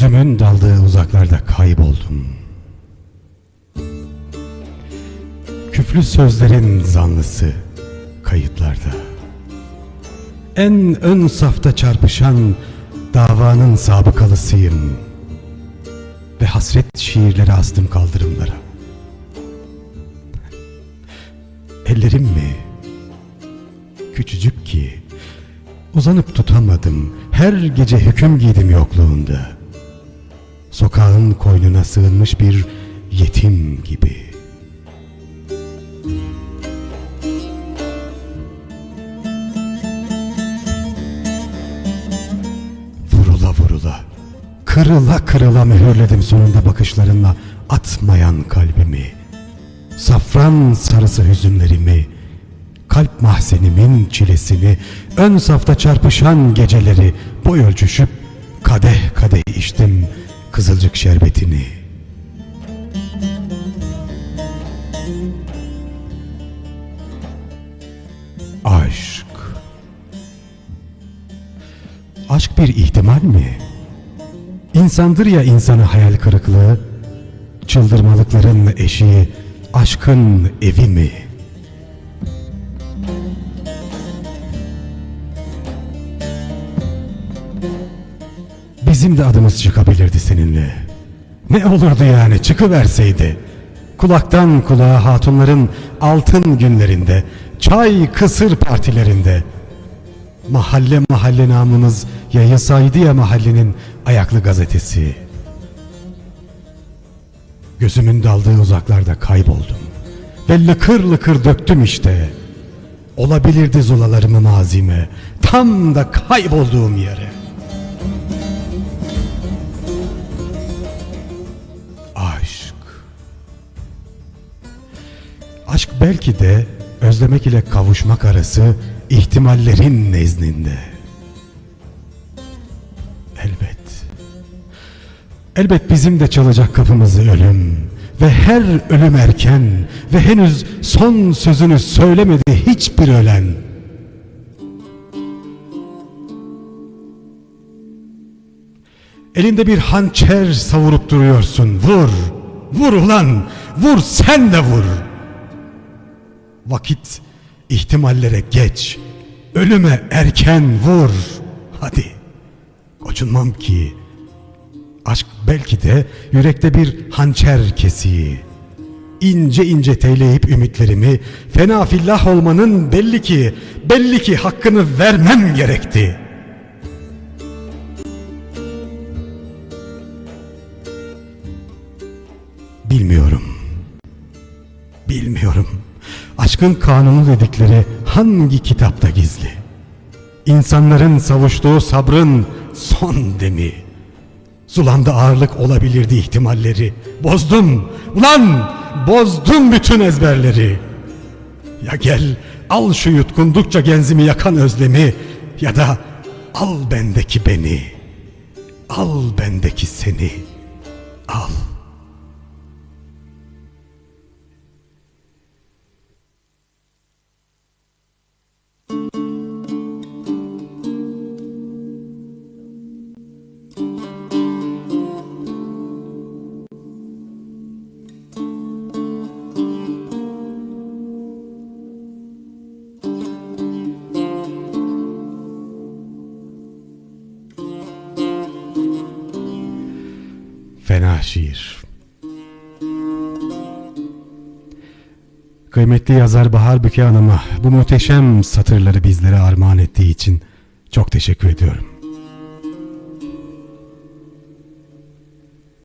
Gözümün daldığı uzaklarda kayboldum. Küflü sözlerin zanlısı kayıtlarda. En ön safta çarpışan davanın sabıkalısıyım. Ve hasret şiirleri astım kaldırımlara. Ellerim mi? Küçücük ki uzanıp tutamadım. Her gece hüküm giydim yokluğunda. Sokağın koynuna sığınmış bir yetim gibi. Vurula vurula, kırıla kırıla mühürledim sonunda bakışlarınla atmayan kalbimi. Safran sarısı hüzünlerimi, kalp mahzenimin çilesini, ön safta çarpışan geceleri boy ölçüşüp kadeh kadeh içtim kızılcık şerbetini. Aşk. Aşk bir ihtimal mi? İnsandır ya insanı hayal kırıklığı, çıldırmalıkların eşiği, aşkın evi mi? Bizim de adımız çıkabilirdi seninle. Ne olurdu yani çıkıverseydi. Kulaktan kulağa hatunların altın günlerinde, çay kısır partilerinde. Mahalle mahalle namımız yayılsaydı ya mahallenin ayaklı gazetesi. Gözümün daldığı uzaklarda kayboldum. Ve lıkır lıkır döktüm işte. Olabilirdi zulalarımı mazime. Tam da kaybolduğum yere. Aşk belki de özlemek ile kavuşmak arası ihtimallerin nezdinde. Elbet. Elbet bizim de çalacak kapımızı ölüm ve her ölüm erken ve henüz son sözünü söylemedi hiçbir ölen. Elinde bir hançer savurup duruyorsun. Vur, vur ulan, vur sen de vur. Vakit ihtimallere geç, ölüme erken vur. Hadi, gocunmam ki. Aşk belki de yürekte bir hançer kesiği. İnce ince teyleyip ümitlerimi fena fillah olmanın belli ki, belli ki hakkını vermem gerekti.'' Bilmiyorum. Bilmiyorum. Aşkın kanunu dedikleri hangi kitapta gizli? İnsanların savuştuğu sabrın son demi. Zulanda ağırlık olabilirdi ihtimalleri. Bozdum. Ulan bozdum bütün ezberleri. Ya gel al şu yutkundukça genzimi yakan özlemi ya da al bendeki beni. Al bendeki seni. Al. Fena şiir. Kıymetli yazar Bahar Büke Hanım'a bu muhteşem satırları bizlere armağan ettiği için çok teşekkür ediyorum.